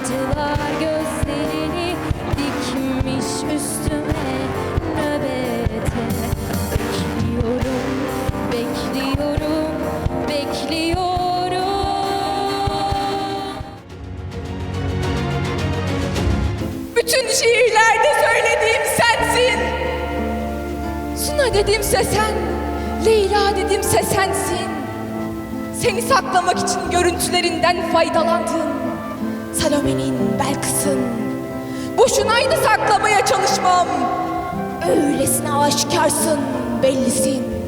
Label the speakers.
Speaker 1: Acılar gözlerini dikmiş üstüme nöbete. Bekliyorum, bekliyorum, bekliyorum.
Speaker 2: Bütün şiirlerde söylediğim sensin. Suna dedimse sen, Leyla dedimse sensin. Seni saklamak için görüntülerinden faydalandın. Salome'nin Belkıs'ın. Boşunaydı saklamaya çalışmam. Öylesine aşikarsın, bellisin.